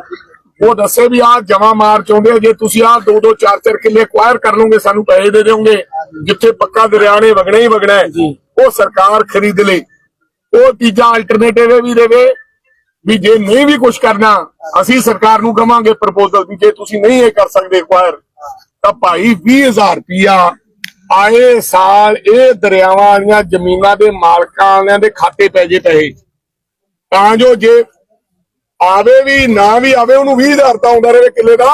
[SPEAKER 6] ਉਹ ਦੱਸੇ ਵੀ ਆ ਜਮਾ ਮਾਰ ਚਾਹੁੰਦੇ ਆ ਜੇ ਤੁਸੀਂ ਆ ਦੋ ਦੋ ਚਾਰ ਚਾਰ ਕਿੱਲੇ ਅਕਵਾਇਰ ਕਰ ਲਓਗੇ ਸਾਨੂੰ ਪੈਸੇ ਦੇ ਦਿਓਗੇ। ਜਿੱਥੇ ਪੱਕਾ ਦਰਿਆ ਨੇ ਵਗਣਾ ਹੀ ਵਗਣਾ ਹੈ। ਉਹ ਸਰਕਾਰ ਖਰੀਦ ਲੇ। ਉਹ ਤੀਜਾ ਅਲਟਰਨੇਟਿਵ ਇਹ ਵੀ ਦੇਵੇ ਵੀ ਜੇ ਨਹੀਂ ਵੀ ਕੁਝ ਕਰਨਾ ਅਸੀਂ ਸਰਕਾਰ ਨੂੰ ਕਵਾਂਗੇ ਪ੍ਰਪੋਜ਼ਲ ਵੀ ਜੇ ਤੁਸੀਂ ਨਹੀਂ ਇਹ ਕਰ ਸਕਦੇ ਅਕਵਾਇਰ ਤਾਂ ਭਾਈ 20000 ਰੁਪਿਆ ਆਏ ਸਾਲ ਇਹ ਦਰਿਆਵਾਂ ਵਾਲੀਆਂ ਜ਼ਮੀਨਾਂ ਦੇ ਮਾਲਕਾਂ ਵਾਲਿਆਂ ਦੇ ਖਾਤੇ ਪੈ ਜੇ ਪੈਸੇ। ਤਾਂ ਜੋ ਜੇ ਆਵੇ ਵੀ ਨਾ ਵੀ ਆਵੇ ਉਹਨੂੰ 20000 ਤਾਂ ਆਉਂਦਾ ਰਹੇ ਕਿੱਲੇ ਦਾ।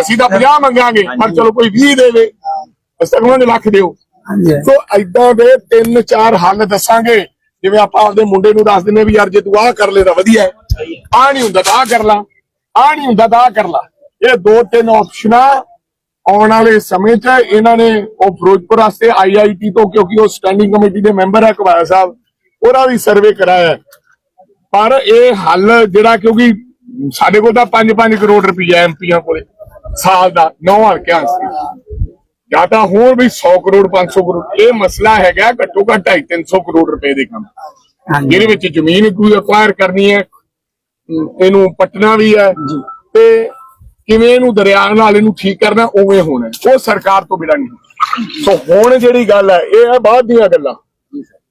[SPEAKER 6] ਅਸੀਂ ਤਾਂ 50 ਮੰਗਾਂਗੇ ਪਰ ਚਲੋ ਕੋਈ 20 ਦੇਵੇ। ਅਸੀਂ ਤਾਂ ਉਹਨਾਂ ਦੇ ਲੱਖ ਦਿਓ। ਸੋ ਐਦਾਂ ਦੇ ਤਿੰਨ ਚਾਰ ਹੱਲ ਦੱਸਾਂਗੇ। ਜਿਵੇਂ ਆਪਾਂ ਆਪਦੇ ਮੁੰਡੇ ਨੂੰ ਦੱਸ ਦਿੰਨੇ ਵੀ ਯਾਰ ਜੇ ਤੂੰ ਆਹ ਕਰ ਲੈ ਤਾਂ ਵਧੀਆ ਹੈ। ਨਹੀਂ ਹੁੰਦਾ ਤਾਂ ਆਹ ਕਰ ਲਾ। ਆਹ ਨਹੀਂ ਹੁੰਦਾ ਤਾਂ ਆਹ ਕਰ ਲਾ। ਇਹ ਦੋ ਤਿੰਨ ਆਪਸ਼ਨਾਂ ਆਉਣ ਵਾਲੇ ਸਮੇਂ 'ਚ ਇਹਨਾਂ ਨੇ ਉਹ ਫਿਰੋਜ਼ਪੁਰ ਵਾਸਤੇ ਆਈਆਈਟੀ ਤੋਂ, ਕਿਉਂਕਿ ਉਹ ਸਟੈਂਡਿੰਗ ਕਮੇਟੀ ਦੇ ਮੈਂਬਰ ਹੈ ਕਬਾਇਆ ਸਾਹਿਬ, ਉਹਦਾ ਵੀ ਸਰਵੇ ਕਰਾਇਆ ਪਰ ਇਹ ਹੱਲ ਜਿਹੜਾ ਕਿਉਂਕਿ ਸਾਡੇ ਕੋਲ ਤਾਂ 5-5 ਕਰੋੜ ਰੁਪਈਆ ਐਮਪੀਆਂ ਕੋਲੇ, ਸਾਲ ਦਾ, ਨੌ ਹਲਕਿਆਂ ਵਾਸਤੇ। ਜਾਂ ਤਾਂ ਹੋਰ ਵੀ 100 ਕਰੋੜ 500 ਕਰੋੜ ਇਹ ਮਸਲਾ ਹੈਗਾ ਘੱਟੋ ਘੱਟ 250 ਕਰੋੜ ਰੁਪਏ ਦੇ ਕੰਮ। ਜਿਹਦੇ ਵਿੱਚ ਜ਼ਮੀਨ ਕੋਈ ਅਕਵਾਇਰ ਕਰਨੀ ਹੈ ਇਹਨੂੰ ਪੱਟਣਾ ਵੀ ਹੈ। ਤੇ ਕਿਵੇਂ ਇਹਨੂੰ ਦਰਿਆ ਨਾਲ ਇਹਨੂੰ ਠੀਕ ਕਰਨਾ ਉਵੇਂ ਹੋਣਾ। ਉਹ ਸਰਕਾਰ ਤੋਂ ਬਿਨਾਂ ਨਹੀਂ। ਸੋ ਹੁਣ ਜਿਹੜੀ ਗੱਲ ਹੈ ਇਹ ਹੈ ਬਾਅਦ ਦੀਆਂ ਗੱਲਾਂ।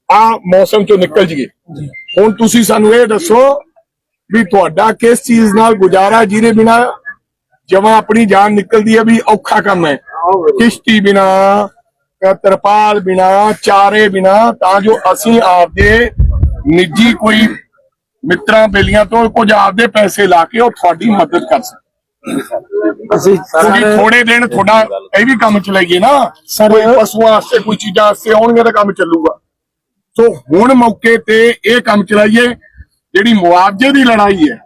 [SPEAKER 6] ਆ ਮੌਸਮ ਚੋਂ ਨਿਕਲ ਜੀਏ। ਹੁਣ ਤੁਸੀਂ ਸਾਨੂੰ ਇਹ ਦੱਸੋ ਵੀ ਤੁਹਾਡਾ ਕਿਸ ਚੀਜ਼ ਨਾਲ ਗੁਜ਼ਾਰਾ ਜਿਹਦੇ ਬਿਨਾ ਜਮਾ ਆਪਣੀ ਜਾਨ ਨਿਕਲਦੀ ਹੈ ਵੀ ਔਖਾ ਕੰਮ ਹੈ? ਕਿਸ਼ਤੀ ਬਿਨਾ ਤਰਪਾਲ ਬਿਨਾ ਚਾਰੇ ਬਿਨਾ ਤਾਂ ਜੋ ਅਸੀਂ ਆਪਦੇ ਨਿੱਜੀ ਕੋਈ ਮਿੱਤਰਾਂ ਬੇਲੀਆਂ ਤੋਂ ਕੁਝ ਆਪਦੇ ਪੈਸੇ ਲਾ ਕੇ ਉਹ ਤੁਹਾਡੀ ਮਦਦ ਕਰ ਸਕਣ।
[SPEAKER 5] ਅਸੀਂ
[SPEAKER 6] ਥੋੜੇ ਦਿਨ ਤੁਹਾਡਾ ਇਹ ਵੀ ਕੰਮ ਚਲਾਈਏ ਨਾ ਕੋਈ ਪਸ਼ੂਆਂ ਵਾਸਤੇ ਕੋਈ ਚੀਜ਼ਾਂ ਵਾਸਤੇ ਆਉਣਗੇ ਤਾਂ ਕੰਮ ਚੱਲੂਗਾ। ਸੋ ਹੁਣ ਮੌਕੇ ਤੇ ਇਹ ਕੰਮ ਚਲਾਈਏ ਜਿਹੜੀ ਮੁਆਵਜ਼ੇ ਦੀ ਲੜਾਈ ਹੈ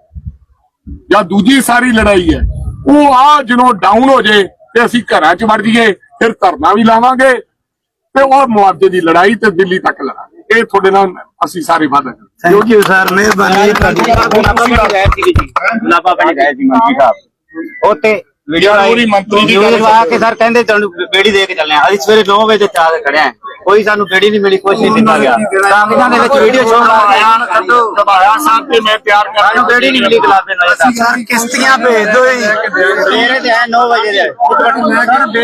[SPEAKER 6] ਜਾਂ ਦੂਜੀ ਸਾਰੀ ਲੜਾਈ ਹੈ ਉਹ ਆ ਜਦੋਂ ਡਾਊਨ ਹੋ ਜੇ ਤੇ ਅਸੀਂ ਘਰਾਂ 'ਚ ਵੜ ਜਾਈਏ ਫਿਰ ਧਰਨਾ ਵੀ ਲਾਵਾਂਗੇ ਤੇ ਉਹ ਮੁਆਵਜ਼ੇ ਦੀ ਲੜਾਈ ਤੇ ਦਿੱਲੀ ਤੱਕ ਲੜਾਂਗੇ। ਇਹ ਤੁਹਾਡੇ ਨਾਲ ਅਸੀਂ ਸਾਰੇ ਵਾਅਦਾ ਕਰਦੇ
[SPEAKER 5] ਥੈਂਕ ਯੂ ਸਰ ਮਿਹਰਬਾਨੀ ਤੁਹਾਡੀ।
[SPEAKER 4] ਲਾਪਾ ਪਿੰਡ ਗਏ ਸੀ ਮੰਤਰੀ ਸਾਹਿਬ। ਉੱਥੇ ਵੀਡੀਓ
[SPEAKER 6] ਯਾਰ, ਉਹਦੀ ਮੰਤਰੀ ਦੀ ਗੱਲ
[SPEAKER 4] ਲਵਾ ਕੇ ਸਰ ਕਹਿੰਦੇ ਤੁਹਾਨੂੰ ਬੇੜੀ ਦੇ ਕੇ ਚੱਲੇ ਆ। ਅਸੀਂ ਸਵੇਰੇ 9 ਵਜੇ ਤੇ ਚਾਹ ਤੇ ਖੜੇ ਆ। ਕੋਈ ਸਾਨੂੰ ਬੇੜੀ ਨਹੀਂ ਮਿਲੀ ਕੁਛ ਨਹੀਂ ਦਿੱਤਾ ਗਿਆ। ਕਾਗਜ਼ਾਂ ਦੇ ਵਿੱਚ ਵੀਡੀਓ ਸ਼ੋਅ ਲਾ ਕੇ ਆਣ ਕੱਢੋ।
[SPEAKER 6] ਦਬਾਇਆ ਸਾਹਿਬ ਤੇ ਮੈਂ ਤਿਆਰ ਕਰ
[SPEAKER 4] ਸਾਨੂੰ ਬੇੜੀ ਨਹੀਂ ਮਿਲੀ ਗਲਾਬੇ ਨਾਲ। ਤੱਕ
[SPEAKER 5] ਸਰ ਕਿਸ਼ਤੀਆਂ ਭੇਜ ਦਿਓ ਜੀ।
[SPEAKER 4] ਸਵੇਰੇ ਤੇ 9 ਵਜੇ ਦੇ।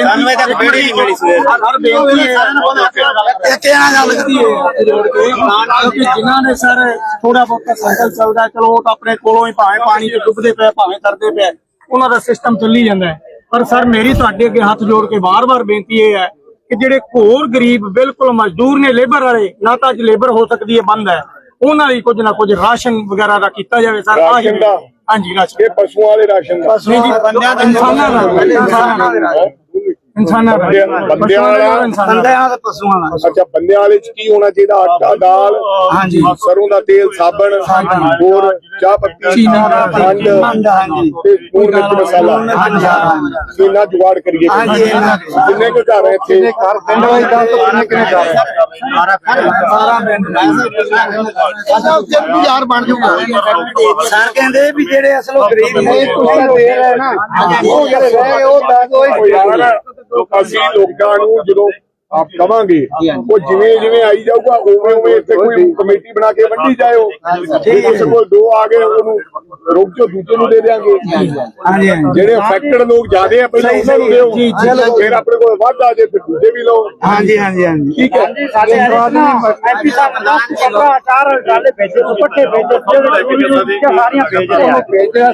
[SPEAKER 4] ਸਾਨੂੰ ਇਹ ਤੱਕ ਬੇੜੀ ਨਹੀਂ ਮਿਲੀ ਸਵੇਰੇ।
[SPEAKER 2] ਸਰ ਬੇਨਤੀ ਹੈ।
[SPEAKER 5] ਇਹ ਕਹਿਣਾ ਗੱਲ
[SPEAKER 2] ਲੱਗਦੀ ਹੈ। ਜੋੜ ਕੇ ਕਿਉਂਕਿ ਜਿਨ੍ਹਾਂ ਨੇ ਸਰ ਥੋੜਾ ਬਹੁਤਾ ਸਾਈਕਲ ਚੱਲਦਾ ਚਲੋ ਉਹ ਤਾਂ ਆਪਣੇ ਕੋਲੋਂ ਹੀ ਭਾਵੇਂ ਪਾਣੀ 'ਚ ਡੁੱਬਦੇ ਪਏ ਭਾਵੇਂ ਕਰਦੇ ਪਏ। ਉਹਨਾਂ ਦਾ ਸਿਸਟਮ ਚੱਲੀ ਜਾਂਦਾ ਹੈ। ਪਰ ਸਰ ਮੇਰੀ ਤੁਹਾਡੇ ਅੱਗੇ ਹੱਥ ਜੋੜ ਕੇ ਬਾਰ-ਬਾਰ ਬੇਨਤੀ ਇਹ ਹੈ ਕਿ ਜਿਹੜੇ ਹੋਰ ਗਰੀਬ ਬਿਲਕੁਲ ਮਜ਼ਦੂਰ ਨੇ ਲੇਬਰ ਵਾਲੇ ਨਾ ਤਾਂ ਅੱਜ ਲੇਬਰ ਹੋ ਸਕਦੀ ਹੈ ਬੰਦ ਹੈ। ਉਹਨਾਂ ਲਈ ਕੁਝ ਨਾ ਕੁਝ ਰਾਸ਼ਨ ਵਗੈਰਾ ਦਾ ਕੀਤਾ ਜਾਵੇ ਸਰ। ਆਹ ਹੀ
[SPEAKER 6] ਰਾਸ਼ਨ ਦਾ?
[SPEAKER 2] ਹਾਂਜੀ ਰਾਸ਼ਨ।
[SPEAKER 6] ਇਹ ਪਸ਼ੂਆਂ ਵਾਲੇ ਰਾਸ਼ਨ ਦਾ?
[SPEAKER 2] ਨਹੀਂ ਜੀ ਇਨਸਾਨਾਂ ਦਾ ਇਨਸਾਨਾਂ ਦਾ। ਇਨਸਾਨਾਂ ਦਾ।
[SPEAKER 6] ਬੰਦਿਆਂ ਵਾਲਾ
[SPEAKER 2] ਇਨਸਾਨਾਂ ਦਾ।
[SPEAKER 5] ਬੰਦਿਆਂ ਤੇ ਪਸ਼ੂਆਂ ਦਾ
[SPEAKER 6] ਅੱਛਾ ਬੰਦਿਆਂ ਵਾਲੇ ਚ ਕੀ ਹੋਣਾ ਚਾਹੀਦਾ? ਆਟਾ ਦਾਲ
[SPEAKER 5] ਹਾਂਜੀ।
[SPEAKER 6] ਸਰੋਂ ਦਾ ਤੇਲ ਸਾਬਣ ਹੋਰ ਚਾਹ ਪੱਤੀ
[SPEAKER 2] ਚੀਨਾ ਦਾ
[SPEAKER 6] ਖੰਡ। ਤੇ ਲੂਣ ਮਿਰਚ ਮਸਾਲਾ। ਕਿੰਨਾ ਜੁਗਾੜ ਕਰੀਏ।
[SPEAKER 5] ਇਹਨਾਂ।
[SPEAKER 6] ਕਿੰਨੇ ਕੁ ਘਰ ਹੈ ਇੱਥੇ। ਘਰ ਪਿੰਡ ਵਾਲੀ ਗੱਲ ਤੋਂ ਕਿੰਨੇ ਕਿੰਨੇ ਘਰ ਹੈ?
[SPEAKER 7] ਕਹਿੰਦਾ ਉੱਥੇ ਵੀ ਯਾਰ ਬਣ ਜਾਊਗਾ
[SPEAKER 5] ਸਰ ਕਹਿੰਦੇ ਵੀ ਜਿਹੜੇ ਅਸਲ ਉਹ ਗਰੀਬ ਨੇ
[SPEAKER 7] ਤੁਸੀਂ ਦੇ ਰਹੇ ਨਾ। ਉਹ ਜਿਹੜੇ ਰਹਿ ਉਹ ਦੱਸ ਦੋ
[SPEAKER 6] ਉਹ ਯਾਰ ਅਸੀਂ ਲੋਕਾਂ ਨੂੰ ਜਦੋਂ ਆਪ ਕਵਾਂਗੇ। ਉਹ ਜਿਵੇਂ ਜਿਵੇਂ ਆਈ ਜਾਊਗਾ ਉਵੇਂ ਉਵੇਂ ਇੱਥੇ ਕੋਈ ਕਮੇਟੀ ਬਣਾ ਕੇ ਵੰਡੀ ਜਾਇਓ। ਜੇ ਕਿਸੇ ਕੋਲ ਦੋ ਆ ਗਏ ਉਹਨੂੰ ਰੁਕ ਜੋ ਦੂਜੇ ਨੂੰ ਦੇ ਦੇਾਂਗੇ
[SPEAKER 5] ਹਾਂਜੀ ਹਾਂਜੀ।
[SPEAKER 6] ਜਿਹੜੇ ਅਫੈਕਟਡ ਲੋਕ ਜ਼ਿਆਦੇ ਆ ਪਹਿਲਾਂ ਉਹਨਾਂ ਨੂੰ ਦਿਓ।
[SPEAKER 2] ਜੀ, ਜੀ।
[SPEAKER 6] ਫਿਰ ਆਪਣੇ ਕੋਲ ਵੱਧ ਆ ਜੇ ਫਿਰ ਦੂਜੇ ਵੀ ਲਓ।
[SPEAKER 5] ਹਾਂਜੀ ਹਾਂਜੀ ਹਾਂਜੀ।
[SPEAKER 6] ਠੀਕ ਹੈ।
[SPEAKER 2] ਸਾਡੇ ਐਮਪੀ ਸਾਹਿਬ ਦਾ ਪੱਕਾ ਚਾਰ ਗਾਲੇ ਭੇਜੇ ਦੁਪੱਟੇ ਭੇਜੇ ਜਿਹੜੇ ਸਾਰੀਆਂ ਭੇਜ ਰਹੇ। ਆ
[SPEAKER 7] ਭੇਜ ਰਿਹਾ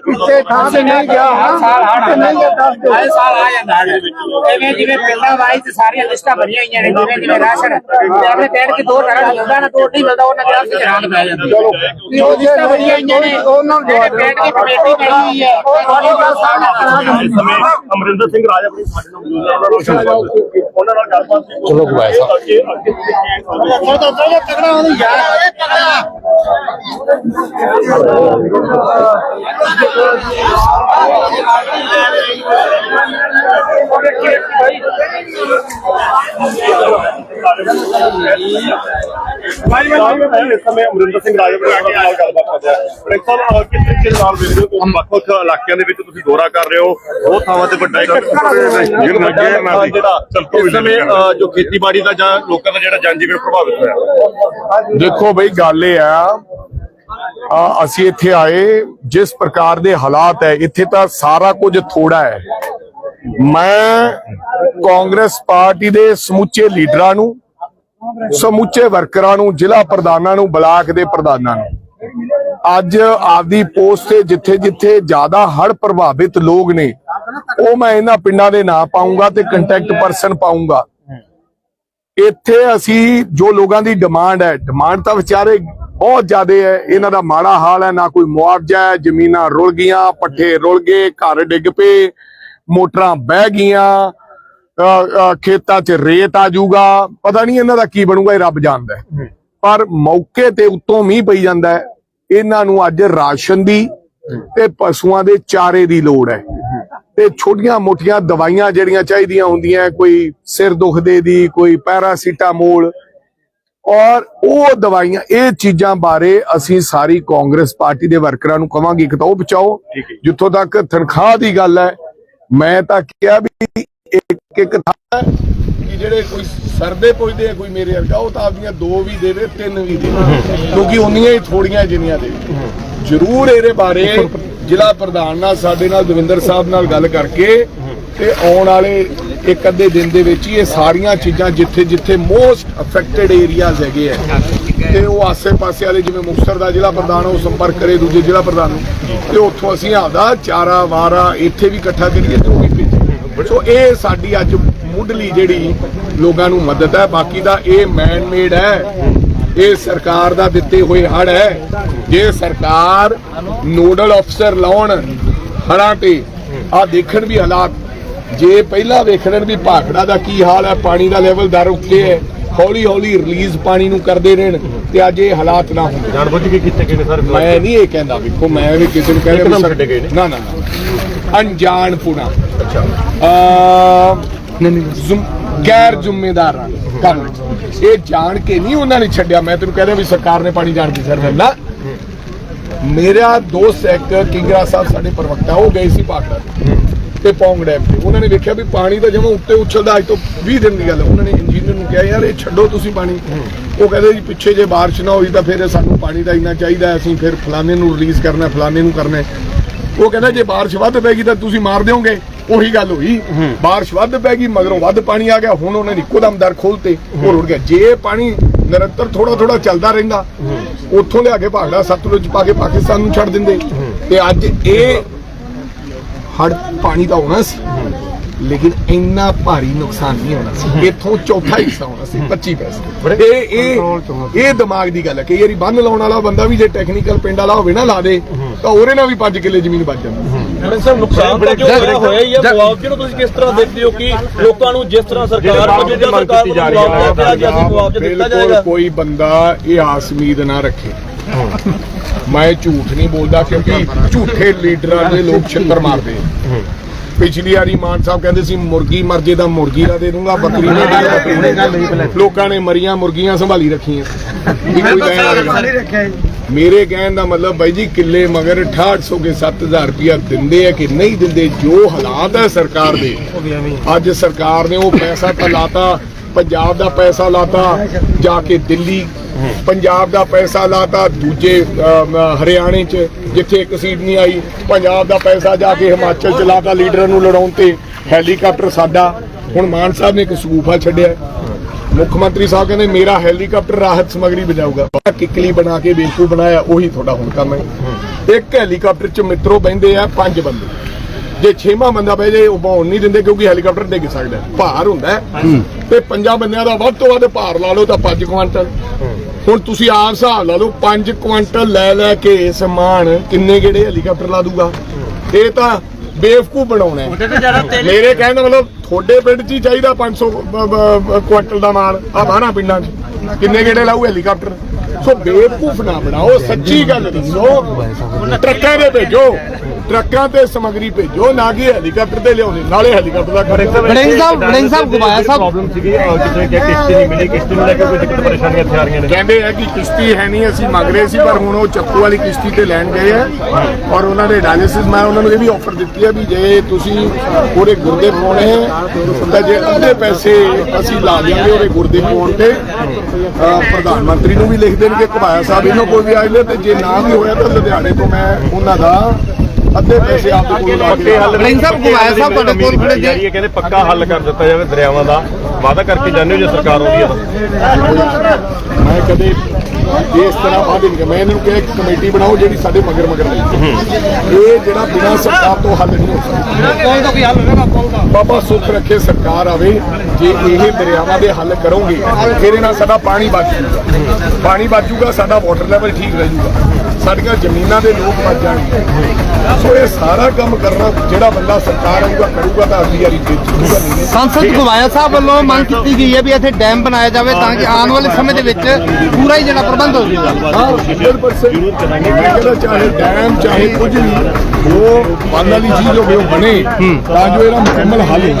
[SPEAKER 7] ਕਿਸੇ ਥਾਂ ਤੇ ਨਹੀਂ ਗਿਆ ਹਾਂ। ਦੱਸ ਦਿਓ
[SPEAKER 3] ਸਾਲ ਆ ਜਾਂਦਾ ਜਿਵੇਂ ਜਿਵੇਂ ਪਿੰਡਾਂ ਵਾਈਜ਼ ਸਾਰੀਆਂ ਲਿਸਟਾਂ ਭਰੀਆਂ ਹੋਈਆਂ ਨੇ ਜਿਵੇਂ ਜਿਵੇਂ ਰਾਸ਼ਨ। ਤੇ ਆਪਣੇ ਪਿੰਡ ਕੀ ਦੋ ਤਰ੍ਹਾਂ ਦਾ ਮਿਲਦਾ ਨਾ ਦੋ ਨਹੀਂ ਮਿਲਦਾ ਉਹਨਾਂ ਦੇ ਆਪ ਹੀ ਹੈਰਾਨ ਪੈ ਜਾਂਦੇ
[SPEAKER 6] ਚਲੋ।
[SPEAKER 3] ਜੋ ਲਿਸਟਾਂ ਭਰੀਆਂ ਹੋਈਆਂ ਨੇ।
[SPEAKER 7] ਉਹਨਾਂ ਨੂੰ
[SPEAKER 3] ਪਿੰਡ ਦੀ ਕਮੇਟੀ ਬਣੀ ਹੋਈ ਹੈ।
[SPEAKER 6] ਅਮਰਿੰਦਰ ਸਿੰਘ ਰਾਜਾ ਆਪਣੀ ਸਾਡੇ ਨਾਲ ਉਹਨਾਂ ਨਾਲ ਗੱਲਬਾਤ ਚਲੋ ਭਾਈ
[SPEAKER 7] ਤਗੜਾ ਉਹਨੂੰ ਯਾਰ ਤਗੜਾ
[SPEAKER 8] ਇਸ ਸਮੇਂ ਅਮਰਿੰਦਰ ਸਿੰਘ ਰਾਜਪੁਰਾ ਨਾਲ ਗੱਲਬਾਤ ਕਰਦੇ ਆ ਪ੍ਰਿੰਸੀਪਲ ਕਿਸ ਤਰੀਕੇ ਨਾਲ ਵੇਖਦੇ ਹੋ ਤੁਸੀਂ ਵੱਖ-ਵੱਖ ਇਲਾਕਿਆਂ ਦੇ ਵਿੱਚ ਤੁਸੀਂ ਦੌਰਾ ਕਰ ਰਹੇ ਹੋ ਉਹ ਥਾਵਾਂ ਤੇ ਵੱਡਾ ਇੱਕ ਜਿਹੜਾ ਇਸ ਸਮੇਂ ਜੋ ਖੇਤੀਬਾੜੀ ਦਾ ਜਾਂ ਲੋਕਾਂ ਦਾ ਜਿਹੜਾ ਜਨਜੀਵਨ ਪ੍ਰਭਾਵਿਤ ਹੋਇਆ
[SPEAKER 6] ਦੇਖੋ ਬਈ ਗੱਲ ਇਹ ਆ, ਅਸੀਂ ਇੱਥੇ ਆਏ, ਜਿਸ ਪ੍ਰਕਾਰ ਦੇ ਹਾਲਾਤ ਹੈ, ਇੱਥੇ ਤਾਂ ਸਾਰਾ ਕੁਝ ਥੋੜਾ ਹੈ। ਮੈਂ ਕਾਂਗਰਸ ਪਾਰਟੀ ਦੇ ਸਮੁੱਚੇ ਲੀਡਰਾਂ ਨੂੰ, ਸਮੁੱਚੇ ਵਰਕਰਾਂ ਨੂੰ, ਜ਼ਿਲ੍ਹਾ ਪ੍ਰਧਾਨਾਂ ਨੂੰ, ਬਲਾਕ ਦੇ ਪ੍ਰਧਾਨਾਂ ਨੂੰ, ਅੱਜ ਆਪਦੀ ਪੋਸਟ ਤੇ ਜਿੱਥੇ ਜਿੱਥੇ ਜ਼ਿਆਦਾ ਹੜ ਪ੍ਰਭਾਵਿਤ ਲੋਕ ਨੇ, ਉਹ ਮੈਂ ਇਹਨਾਂ ਪਿੰਡਾਂ ਦੇ ਨਾਂ ਪਾਉਂਗਾ ਤੇ ਕੰਟੈਕਟ ਪਰਸਨ ਪਾਉਂਗਾ। ਇੱਥੇ ਅਸੀਂ ਜੋ ਲੋਕਾਂ ਦੀ ਡਿਮਾਂਡ ਹੈ ਡਿਮਾਂਡ ਤਾਂ ਵਿਚਾਰੇ ਬਹੁਤ ਜ਼ਿਆਦਾ ਹੈ। ਇਹਨਾਂ ਦਾ ਮਾੜਾ ਹਾਲ ਹੈ ਨਾ ਕੋਈ ਮੁਆਵਜ਼ਾ ਹੈ ਜ਼ਮੀਨਾਂ ਰੁਲ ਗਈਆਂ ਪੱਠੇ ਰੁਲ ਗਏ ਘਰ ਡਿੱਗ ਪਏ ਮੋਟਰਾਂ ਬਹਿ ਗਈਆਂ ਖੇਤਾਂ 'ਚ ਰੇਤ ਆ ਜਾਊਗਾ। ਪਤਾ ਨਹੀਂ ਇਹਨਾਂ ਦਾ ਕੀ ਬਣੂਗਾ ਇਹ ਰੱਬ ਜਾਣਦਾ। ਪਰ ਮੌਕੇ ਤੇ ਉੱਤੋਂ ਮੀਂਹ ਪਈ ਜਾਂਦਾ ਹੈ। ਇਹਨਾਂ ਨੂੰ ਅੱਜ ਰਾਸ਼ਨ ਦੀ ਤੇ ਪਸ਼ੂਆਂ ਦੇ ਚਾਰੇ ਦੀ ਲੋੜ ਹੈ। ਤੇ ਛੋਟੀਆਂ ਮੋਟੀਆਂ ਦਵਾਈਆਂ ਜਿਹੜੀਆਂ ਚਾਹੀਦੀਆਂ ਹੁੰਦੀਆਂ ਕੋਈ ਸਿਰ ਦੁਖਦੇ ਦੀ ਕੋਈ ਪੈਰਾਸੀਟਾਮੋਲ ਔਰ ਉਹ ਦਵਾਈਆਂ ਇਹ ਚੀਜ਼ਾਂ ਬਾਰੇ ਅਸੀਂ ਸਾਰੀ ਕਾਂਗਰਸ ਪਾਰਟੀ ਦੇ ਵਰਕਰਾਂ ਨੂੰ ਕਵਾਂਗੇ। ਇੱਕ ਤਾਂ ਉਹ ਬਚਾਓ ਜਿੱਥੋਂ ਤੱਕ ਤਨਖਾਹ ਦੀ ਗੱਲ ਹੈ ਮੈਂ ਤਾਂ ਕਿਹਾ ਵੀ ਇੱਕ ਇੱਕ ਥਾਂ ਕਿ ਜਿਹੜੇ ਕੋਈ ਸਰਦੇ ਪੁੱਜਦੇ ਆ, ਕੋਈ ਮੇਰੇ ਵਰਗਾ ਉਹ ਤਾਂ ਆਪਦੀਆਂ ਦੋ ਵੀ ਦੇਵੇ ਤਿੰਨ ਵੀ ਦੇਵੇ ਕਿਉਂਕਿ ਉਨੀਆਂ ਹੀ ਥੋੜੀਆਂ ਜਿੰਨੀਆਂ ਦੇ ਜ਼ਰੂਰ ਇਹਦੇ ਬਾਰੇ ਜ਼ਿਲ੍ਹਾ ਪ੍ਰਧਾਨ ਨਾਲ, ਸਾਡੇ ਨਾਲ, ਦਵਿੰਦਰ ਸਾਹਿਬ ਨਾਲ ਗੱਲ ਕਰਕੇ ਤੇ ਆਉਣ ਵਾਲੇ ਇੱਕ ਅੱਧੇ ਦਿਨ ਦੇ ਵਿੱਚ ਹੀ ਇਹ ਸਾਰੀਆਂ ਚੀਜ਼ਾਂ ਜਿੱਥੇ ਜਿੱਥੇ ਮੋਸਟ ਅਫੈਕਟਡ ਏਰੀਆਜ਼ ਹੈਗੇ ਆ, ਤੇ ਉਹ ਆਸੇ-ਪਾਸੇ ਵਾਲੇ ਜਿਵੇਂ ਮੁਕਤਸਰ ਦਾ ਜ਼ਿਲ੍ਹਾ ਪ੍ਰਧਾਨ, ਉਹ ਸੰਪਰਕ ਕਰੇ ਦੂਜੇ ਜ਼ਿਲ੍ਹਾ ਪ੍ਰਧਾਨ ਨੂੰ। ਤੇ ਉੱਥੋਂ ਅਸੀਂ ਆਪਦਾ ਚਾਰਾ ਵਾਰਾ ਇੱਥੇ ਵੀ ਇਕੱਠਾ ਕਰੀਏ ਤੇ ਉਹ ਵੀ ਭੇਜੀਏ। ਸੋ ਇਹ ਸਾਡੀ ਅੱਜ ਮੁੱਢਲੀ ਜਿਹੜੀ ਲੋਕਾਂ ਨੂੰ ਮਦਦ ਹੈ ਬਾਕੀ ਦਾ ਇਹ ਮੈਨ ਮੇਡ ਹੈ। ਇਹ ਸਰਕਾਰ ਦਾ ਦਿੱਤੇ ਹੋਏ ਹੜ ਹੈ। ਜੇ ਸਰਕਾਰ ਨੋਡਲ ਅਫਸਰ ਲਾਉਣ ਹੜਾਂ ਤੇ ਆ ਦੇਖਣ ਵੀ ਹਾਲਾਤ ਜੇ ਪਹਿਲਾਂ ਵੇਖਣ ਵੀ ਭਾਖੜਾ ਦਾ ਕੀ ਹਾਲ ਹੈ ਪਾਣੀ ਦਾ ਲੈਵਲ ਦਰ ਉੱਤੇ ਹੈ ਹੌਲੀ ਹੌਲੀ ਰਿਲੀਜ਼ ਪਾਣੀ ਨੂੰ ਕਰਦੇ ਰਹਿਣ ਤੇ ਅੱਜ ਇਹ ਹਾਲਾਤ ਨਾ ਹੋਣ।
[SPEAKER 8] ਜਾਣਬੁੱਝ ਕੇ ਕੀਤੇ ਗਏ ਸਰ
[SPEAKER 6] ਮੈਂ ਨਹੀਂ ਇਹ ਕਹਿੰਦਾ ਵੇਖੋ ਮੈਂ ਵੀ ਕਿਸੇ ਨੂੰ
[SPEAKER 8] ਛੱਡੇ ਗਏ ਨੇ।
[SPEAKER 6] ਨਾ ਨਾ ਅਣਜਾਣਪੁਣਾ
[SPEAKER 8] ਅੱਛਾ।
[SPEAKER 6] ਅ ਗੈਰ ਜ਼ਿੰਮੇਦਾਰ। ਕੰਮ ਇਹ ਜਾਣ ਕੇ ਨਹੀਂ ਉਹਨਾਂ ਨੇ ਛੱਡਿਆ। ਮੈਂ ਤੈਨੂੰ ਕਹਿ ਵੀ ਸਰਕਾਰ ਨੇ ਪਾਣੀ ਜਾਣ ਕੇ ਸਰ ਨਾ ਮੇਰਾ ਦੋਸਤ ਇੱਕ ਕਿੰਗਰਾ ਸਾਹਿਬ ਸਾਡੇ ਪ੍ਰਵਕਤਾ, ਉਹ ਗਏ ਸੀ ਪਾਕੜਾ ਤੇ ਪੌਂਗ ਡੈਮ ਤੇ। ਉਹਨਾਂ ਨੇ ਵੇਖਿਆ ਵੀ ਪਾਣੀ ਤਾਂ ਜਮਾ ਉੱਤੇ ਉਛਲਦਾ, ਅੱਜ ਤੋਂ 20 ਦਿਨ ਦੀ ਗੱਲ ਉਹਨਾਂ ਨੇ ਇੰਜੀਨੀਅਰ ਨੂੰ ਕਿਹਾ, ਯਾਰ, ਇਹ ਛੱਡੋ ਤੁਸੀਂ ਪਾਣੀ। ਉਹ ਕਹਿੰਦੇ ਜੀ, ਪਿੱਛੇ ਜੇ ਬਾਰਿਸ਼ ਨਾ ਹੋਈ ਤਾਂ ਫਿਰ ਸਾਨੂੰ ਪਾਣੀ ਦਾ ਇੰਨਾ ਚਾਹੀਦਾ ਅਸੀਂ ਫਿਰ ਫਲਾਣੇ ਨੂੰ ਰਿਲੀਜ਼ ਕਰਨਾ, ਫਲਾਣੇ ਨੂੰ ਕਰਨਾ ਉਹ ਕਹਿੰਦਾ, ਜੇ ਬਾਰਿਸ਼ ਵੱਧ ਪੈਗੀ ਤਾਂ ਤੁਸੀਂ ਮਾਰ ਦਿਓਗੇ। ਉਹੀ ਗੱਲ ਹੋਈ। ਬਾਰਿਸ਼ ਵੱਧ ਪੈਗੀ ਮਗਰੋਂ ਵੱਧ ਪਾਣੀ ਆ ਗਿਆ। ਹੁਣ ਉਹਨਾਂ ਨੇ ਇੱਕੋ ਦਮ ਦਰ ਖੋਲਤੇ ਉਹ ਰੁੜ ਗਿਆ। ਜੇ ਪਾਣੀ ਨਿਰੰਤਰ ਥੋੜਾ ਥੋੜਾ ਚੱਲਦਾ ਰਹਿੰਦਾ ਉੱਥੋਂ ਲਿਆ ਕੇ ਭਾਗੜਾ ਸਤਲੁਜ ਪਾ ਕੇ ਪਾਕਿਸਤਾਨ ਨੂੰ ਛੱਡ ਦਿੰਦੇ। ਤੇ ਅੱਜ ਇਹ ਹੜ ਪਾਣੀ ਤਾਂ ਹੋਣਾ ਸੀ। ਲੇਕਿਨ ਇੰਨਾ ਭਾਰੀ ਨੁਕਸਾਨ ਨਹੀਂ ਹੋਣਾ ਸੀ। ਇੱਥੋਂ ਚੌਥਾ ਹਿੱਸਾ ਹੋਣਾ ਸੀ 25 ਪੈਸੇ। ਇਹ ਇਹ ਇਹ ਦਿਮਾਗ ਦੀ ਗੱਲ ਹੈ ਕਿ ਯਾਰੀ ਬੰਨ ਲਾਉਣ ਵਾਲਾ ਬੰਦਾ ਵੀ ਜੇ ਟੈਕਨੀਕਲ ਪਿੰਡ ਵਾਲਾ ਹੋਵੇ ਨਾ ਲਾ ਦੇ ਤਾਂ ਉਹਦੇ ਨਾਲ ਵੀ 5 ਕਿੱਲੇ ਜ਼ਮੀਨ ਬਚ ਜਾਂਦੀ
[SPEAKER 2] ਸਰ ਨੁਕਸਾਨ ਤਾਂ ਜੋ ਹੋਇਆ ਹੋਇਆ ਹੀ ਹੈ। ਮੁਆਵਜ਼ੇ ਨੂੰ ਤੁਸੀਂ ਕਿਸ ਤਰ੍ਹਾਂ ਦੇਖਦੇ ਹੋ ਕਿ ਲੋਕਾਂ ਨੂੰ ਜਿਸ ਤਰ੍ਹਾਂ ਸਰਕਾਰ ਮੌਜੂਦਾ ਸਰਕਾਰ ਨੂੰ ਮੁਆਵਜ਼ਾ ਗਿਆ ਸੀ ਮੁਆਵਜ਼ਾ ਦਿੱਤਾ
[SPEAKER 6] ਬਿਲਕੁਲ
[SPEAKER 2] ਜਾਏਗਾ?
[SPEAKER 6] ਕੋਈ ਬੰਦਾ ਇਹ ਆਸ ਉਮੀਦ ਨਾ ਰੱਖੇ। ਮੈਂ ਝੂਠ ਨਹੀਂ ਬੋਲਦਾ ਕਿਉਂਕਿ ਝੂਠੇ ਲੀਡਰਾਂ ਦੇ ਲੋਕ ਛਿੱਤਰ ਮਾਰਦੇ। ਪਿਛਲੀ ਵਾਰੀ ਮਾਨ ਸਾਹਿਬ ਕਹਿੰਦੇ ਸੀ ਮੁਰਗੀ ਮਰ ਜੇ ਤਾਂ ਮੁਰਗੀ ਦਾ ਦੇ ਦੂੰਗਾ ਬੱਕਰੀ ਨੇ ਦੇ ਬੱਕਰੀ ਨੇ ਲੋਕਾਂ ਨੇ ਮਰੀਆਂ ਮੁਰਗੀਆਂ ਸੰਭਾਲੀ ਰੱਖੀਆਂ। ਵੀ ਕੋਈ ਲੈਣ ਮੇਰੇ ਕਹਿਣ ਦਾ ਮਤਲਬ ਬਾਈ ਜੀ ਕਿੱਲੇ ਮਗਰ 6800 ਕੇ 7000 ਰੁਪਇਆ ਦਿੰਦੇ ਆ ਕਿ ਨਹੀਂ ਦਿੰਦੇ ਜੋ ਹਾਲਾਤ ਹੈ ਸਰਕਾਰ ਦੇ। ਅੱਜ ਸਰਕਾਰ ਨੇ ਉਹ ਪੈਸਾ ਤਾਂ ਲਾਤਾ ਪੰਜਾਬ ਦਾ ਪੈਸਾ ਲਾਤਾ ਜਾ ਕੇ ਦਿੱਲੀ ਪੰਜਾਬ ਦਾ ਪੈਸਾ ਲਾਤਾ, ਦੂਜੇ ਹਰਿਆਣੇ ਚ, ਜਿੱਥੇ ਇੱਕ ਸੀਟ ਨਹੀਂ ਆਈ, ਪੰਜਾਬ ਦਾ ਪੈਸਾ ਜਾ ਕੇ ਹਿਮਾਚਲ ਚ ਲਾਤਾ, ਲੀਡਰਾਂ ਨੂੰ ਲੜਾਉਣ ਤੇ ਹੈਲੀਕਾਪਟਰ ਸਾਡਾ। ਹੁਣ ਮਾਨ ਸਾਹਿਬ ਨੇ ਇੱਕ ਸੂਫਾ ਛੱਡਿਆ। ਮੁੱਖ ਮੰਤਰੀ ਸਾਹਿਬ ਕਹਿੰਦੇ, ਮੇਰਾ ਹੈਲੀਕਾਪਟਰ ਰਾਹਤ ਸਮਗਰੀ ਬਜਾਊਗਾ ਕਿਕਲੀ ਬਣਾ ਕੇ ਬੇਕੂ ਬਣਾਇਆ, ਉਹੀ ਤੁਹਾਡਾ ਹੁਣ ਕੰਮ ਹੈ। ਇੱਕ ਹੈਲੀਕਾਪਟਰ ਚ ਮਿੱਤਰੋ ਬੈੰਦੇ ਆ ਪੰਜ ਬੰਦੇ। ਜੇ ਛੇਵਾਂ ਬੰਦਾ ਬਹਿ ਜਾਏ, ਉਹ ਬਾਉਣ ਨਹੀਂ ਦਿੰਦੇ, ਕਿਉਂਕਿ ਹੈਲੀਕਾਪਟਰ ਡਿੱਗ ਸਕਦਾ ਭਾਰ ਹੁੰਦਾ ਤੇ ਪੰਜਾਂ ਬੰਦਿਆਂ ਦਾ ਵੱਧ ਤੋਂ ਵੱਧ ਭਾਰ ਲਾ ਲਓ ਤਾਂ 5 ਕੁਆਂਟਲ ਹੁਣ ਤੁਸੀਂ ਆਪ ਹਿਸਾਬ ਲਾ ਲਓ 5 ਕੁਆਂਟਲ ਲੈ ਲੈ ਕੇ ਸਮਾਨ ਕਿੰਨੇ ਕਿਹੜੇ ਹੈਲੀਕਾਪਟਰ ਲਾ ਦੂਗਾ? ਇਹ ਤਾਂ ਬੇਵਕੂਫ ਬਣਾਉਣਾ ਹੈ। ਮੇਰੇ ਕਹਿਣ ਦਾ ਮਤਲਬ ਤੁਹਾਡੇ ਪਿੰਡ 'ਚ ਹੀ ਚਾਹੀਦਾ 500 ਬ- ਬ- ਕੁਆਂਟਲ ਦਾ ਮਾਲ ਆ ਬਾਹਰਾਂ ਪਿੰਡਾਂ 'ਚ। ਕਿੰਨੇ ਕਿਹੜੇ ਲਾਊ ਹੈਲੀਕਾਪਟਰ ਸੋ ਬੇਵਕੂਫ ਨਾ ਬਣਾਓ ਸੱਚੀ ਗੱਲ ਦੱਸੋ। ਟਰੱਕਾਂ ਦੇ ਭੇਜੋ। ਟਰੱਕਾਂ ਤੇ ਸਮਗਰੀ ਭੇਜੋ ਨਾ ਕਿ ਹੈਲੀਕਾਪਟਰ ਤੇ ਲਿਆਉਂਦੇ ਨਾਲੇ ਹੈਲੀਕਾਪਟਰ ਦਾ ਖਰਚਾ।
[SPEAKER 3] ਵੜਿੰਗ ਸਾਹਿਬ ਵੜਿੰਗ ਸਾਹਿਬ ਗੁਬਾਇਆ ਸਾਹਿਬ।
[SPEAKER 8] ਪ੍ਰੋਬਲਮ ਸੀਗੀ ਕਿਸੇ ਕਿ ਕਿਸ਼ਤੀ ਨਹੀਂ ਮਿਲੀ ਕਿਸ਼ਤੀ ਨੂੰ ਲੈ ਕੇ ਕੋਈ ਦਿੱਕਤ ਪਰੇਸ਼ਾਨੀਆਂ ਇੱਥੇ ਆ ਰਹੀਆਂ ਨੇ।
[SPEAKER 6] ਕਹਿੰਦੇ ਆ ਕਿ ਕਿਸ਼ਤੀ ਹੈ ਨਹੀਂ ਅਸੀਂ ਮੰਗ ਰਹੇ ਸੀ ਪਰ ਹੁਣ ਉਹ ਚੱਕੂ ਵਾਲੀ ਕਿਸ਼ਤੀ ਤੇ ਲੈਣ ਗਏ ਆ ਔਰ ਉਹਨਾਂ ਦੇ ਡਾਇਲਿਸਿਸ ਮੈਂ ਉਹਨਾਂ ਨੂੰ ਇਹ ਵੀ ਆਫਰ ਦਿੱਤੀ ਹੈ ਵੀ ਜੇ ਤੁਸੀਂ ਉਹਦੇ ਗੁਰਦੇ ਪਾਉਣੇ ਆ, ਤਾਂ ਜੇ ਅੱਧੇ ਪੈਸੇ ਅਸੀਂ ਲਾ ਦਿਆਂਗੇ ਉਹਦੇ ਗੁਰਦੇ ਪਾਉਣ ਤੇ ਪ੍ਰਧਾਨ ਮੰਤਰੀ ਨੂੰ ਵੀ ਲਿਖ ਦੇਣਗੇ ਘਬਾਇਆ ਸਾਹਿਬ ਇਹਨਾਂ ਕੋਲ ਵੀ ਆ ਜਾਂਦੇ ਤੇ ਜੇ ਨਾ ਵੀ ਹੋਇਆ ਤਾਂ ਲੁਧਿਆਣੇ ਤੋਂ ਮੈਂ ਉਹਨਾਂ ਦਾ ਅੱਧੇ ਪੈਸੇ ਆਪ ਦੇ ਕੋਲ ਲਾ
[SPEAKER 8] ਪੱਕੇ
[SPEAKER 6] ਕੇ
[SPEAKER 8] ਹੱਲ
[SPEAKER 3] ਵੜਿੰਗ ਸਾਹਿਬ ਗੁਬਾਇਆ ਸਾਹਿਬ ਤੁਹਾਡੇ ਕੋਲ
[SPEAKER 8] ਖੜੇ ਜਾ। ਰਹੀ ਹੈ ਕਹਿੰਦੇ ਪੱਕਾ ਹੱਲ ਕਰ ਦਿੱਤਾ ਜਾਵੇ ਦਰਿਆਵਾਂ ਦਾ। ਵਾਅਦਾ ਕਰਕੇ ਜਾਂਦੇ ਹੋ ਜੇ ਸਰਕਾਰ ਆਉਂਦੀ ਹੈ ਤਾਂ।
[SPEAKER 6] ਮੈਂ ਕਦੇ ਇਸ ਤਰ੍ਹਾਂ ਵਾਅਦੇ ਨਹੀਂ ਮੈਂ ਇਹਨਾਂ ਨੂੰ ਕਿਹਾ ਇੱਕ ਕਮੇਟੀ ਬਣਾਓ ਜਿਹੜੀ ਸਾਡੇ ਮਗਰ ਮਗਰ ਲੱਗੇ ਇਹ ਜਿਹੜਾ ਬਿਨਾਂ ਸਰਕਾਰ ਤੋਂ ਹੱਲ ਨਹੀਂ ਹੋ ਸਕਦਾ।
[SPEAKER 3] ਕੋਈ ਤਾਂ ਕੋਈ ਹੱਲ ਹੋਵੇਗਾ ਪਾਉਂਦਾ
[SPEAKER 6] ਬਾਬਾ ਸੁੱਖ ਰੱਖੇ ਸਰਕਾਰ ਆਵੇ ਜੇ ਇਹ ਦਰਿਆਵਾਂ ਦੇ ਹੱਲ ਕਰੋਗੇ ਫਿਰ ਇਹਨਾਂ ਸਾਡਾ ਪਾਣੀ ਬਚੂਗਾ ਪਾਣੀ ਬਚੂਗਾ ਸਾਡਾ ਵਾਟਰ ਲੈਵਲ ਠੀਕ ਰਹੂਗਾ ਸਾਡੀਆਂ ਜ਼ਮੀਨਾਂ ਦੇ ਲੋਕ ਬਚ ਜਾਣਗੇ। ਸੋ ਇਹ ਸਾਰਾ ਕੰਮ ਕਰਨਾ ਜਿਹੜਾ ਬੰਦਾ ਸਰਕਾਰ ਆਊਗਾ ਕਰੂਗਾ ਤਾਂ ਅਗਲੀ ਵਾਰੀ ਜੂਗਾ ਨਹੀਂ
[SPEAKER 3] ਸੰਸਦ ਗੁਬਾਇਆ ਸਾਹਿਬ ਵੱਲੋਂ ਮੰਗ ਕੀਤੀ ਗਈ ਹੈ ਵੀ ਇੱਥੇ ਡੈਮ ਬਣਾਇਆ ਜਾਵੇ ਤਾਂ ਕਿ ਆਉਣ ਵਾਲੇ ਸਮੇਂ ਦੇ ਵਿੱਚ ਪੂਰਾ ਹੀ ਜਿਹੜਾ ਪ੍ਰਬੰਧ ਹੋ ਜਾਵੇਗਾ
[SPEAKER 6] ਹਾਂ 100% ਮੈਂ ਕਹਿੰਦਾ ਚਾਹੇ ਡੈਮ ਚਾਹੇ ਕੁਝ ਵੀ ਉਹ ਬੰਨ ਵਾਲੀ ਚੀਜ਼ ਹੋਵੇ ਉਹ ਬਣੇ ਤਾਂ ਜੋ ਇਹਦਾ ਮੁਕੰਮਲ ਹੱਲ ਹੋ।